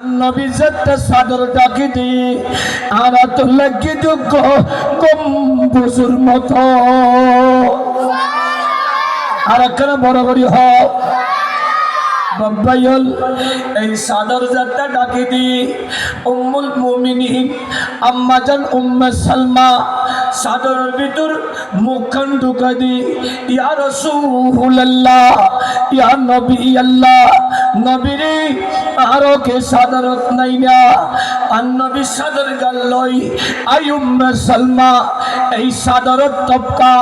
নবী সাদর ডাকি দি, আর তো লাগি যোগ্য গম্বুজুর আর একখানা বড় করি হ। বাব্বাইল এই সাদর যাত্রা ডাকি দি, উম্মুল মুমিনিন আম্মাজান উম্মে সালমা সাদরের ভিতর মুখখান ঢুকা দি, ইয়া রাসূলুল্লাহ, ইয়া নবী আল্লাহ নবীরে আরও কে সাদরত নাই না আর নবী সাদর গাল লই, আই সালমা, এই সাদরত তবকা,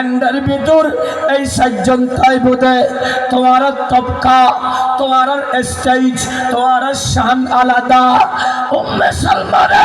এন্ডার ভিতর এই সাজ্জন তাই বোধে তোমার তবকা, তোমার স্টেজ, তোমার শান আলাদা, উম্মে সালমা রে।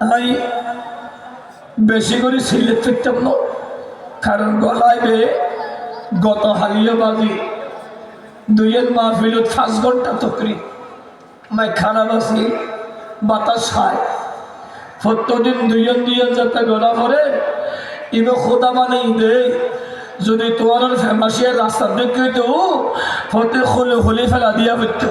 আমি বেশি করে সিলেট ফিরতাম না কারণ গলায় বে গত হালিয়া বাজি, দুইয়ের মাহফিলত পাঁচ ঘণ্টা তকরি। মাই খারাপ আছি, বাতাস খায়। প্রত্যেকদিন দুইজন দুইজন যাতে গলা করে ইবে খোদা মানে দে, যদি তোমার ফেমাসিয়ার রাস্তার দিকে তো হতে খুলে খুলে ফেলা দিয়া হইতো।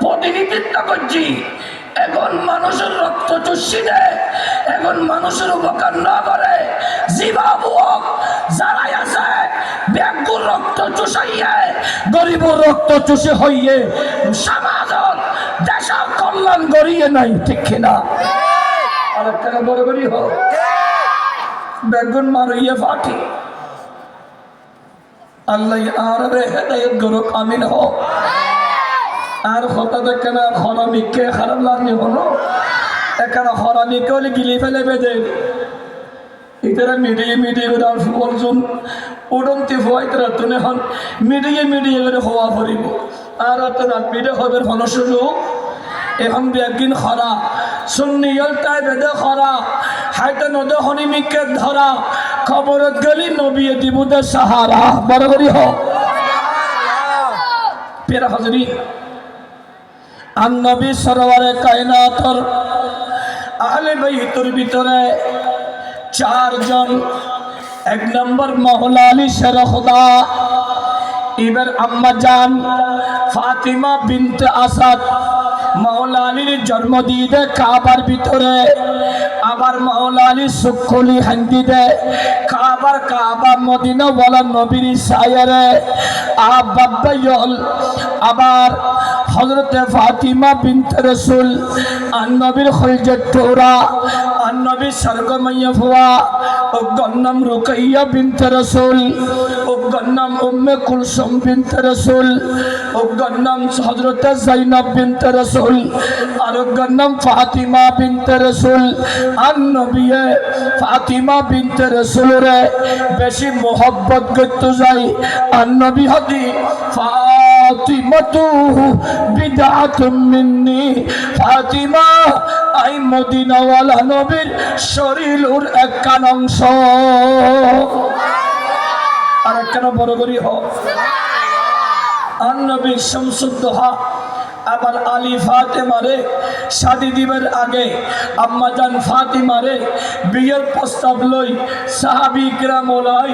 প্রতিনিধিত্ব করছি। এখন মানুষের রক্ত চুষি এখন মানুষের উপকার না করে জীবাবুক যারাই আছে ব্যাগুর রক্ত চুষাইয়ে গরিবর রক্ত চুষে হইয়ে সমাজত, দেশের কল্যাণ করিয়ে নাই, ঠিক কিনা? আর একটা বড় করি হোক। বেগুন মারিয়ে ফাটি। আল্লাহ আর রে হেদায়ত গরুক আমিন হোক। আর হতা দেখে না হরামিকে খারাপ লাগনি হলো এখানে হরামিকে হলে গিলি ফেলে বেঁধে? ইতারা মিডিয়ে মিডিয়ে করে আর অর্জুন উড়ন্তি হওয়াই তারা এখন মিডিয়ে মিডিয়ে করে হওয়া ভরিব আর তো রাত মিডে হবে হন সুযোগ? এখন ব্যাগিন খরা সুন্নিয়ল তাই বেদে খরা হাইতে নদে হনিমিকে ধরা। খবরত গেলি নবিয়ে দিবুদে সাহারা। বড় করি হোক পেরা হাজরি। আন্নবী সরোবরে কায়নাতর আহলে বাইতুর ভিতরে চারজন, এক নম্বর মহলা আলী শের খুদা, এবার আম্মা জান ফাতিমা বিনতে আসাদ মাওলা আলীর জন্ম দিয়ে দেয় কাবার ভিতরে, আবার মাওলা আলী সুখলি হান্দি দেয় কাবার কাবা মদিনা বলা নবীর সায়রে আবাব্বাইল আবার হজরতে ফাতিমা বিনতে রসুল আর নবীর খলজত টোরা আর নবীর সর্গমাইয়া ফুয়া গন্নাম রুকাইয়া বিনতে রসুল গন্নাম উম্মে কুলসুম বিনতে রসুল গন্নাম হজরতে জাইনাব বিনতে রসুল, আর গন্নাম ফাতিমা বিনতে রসুল আর নবিয়ে ফাতিমা বিনতে রসুল রে বেশি মোহব্বত করতে যাই। আর নবী হদি ফাতিমাতু বিদআতুম মিন্নি। ফাতিমা, আই মদিনাওয়ালা নবীর শরীরুর এক কান অংশ। আর একখানা বড় করি হোক নবী আবার আলী ফাতেমারে শাদি দিবের আগে আম্মাজান ফাতিমারে বিয়ের প্রস্তাব লই, সাহাবি গ্রাম ওলাই,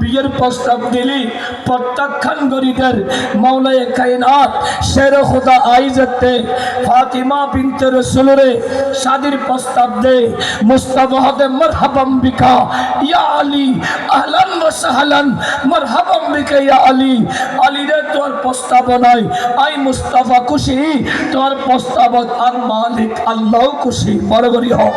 বিয়ের প্রস্তাব দিলি, প্রত্যাখ্যান গরিদের মৌলায় কায়নাত, শের খোদা আইজতে ফাতিমা বিনতে রসুলরে শাদির প্রস্তাব দে, মুস্তাফা হতে মরহাবাম বিকা, ইয়া আলী, আহলান ওয়া সাহলান, মরহাবাম বিকা ইয়া আলী আলী রে তোর প্রস্তাবনায় আই মুস্তাফা খুশি তোর প্রস্তাবত আর মালিক আল্লাহ খুশি বড় করি হোক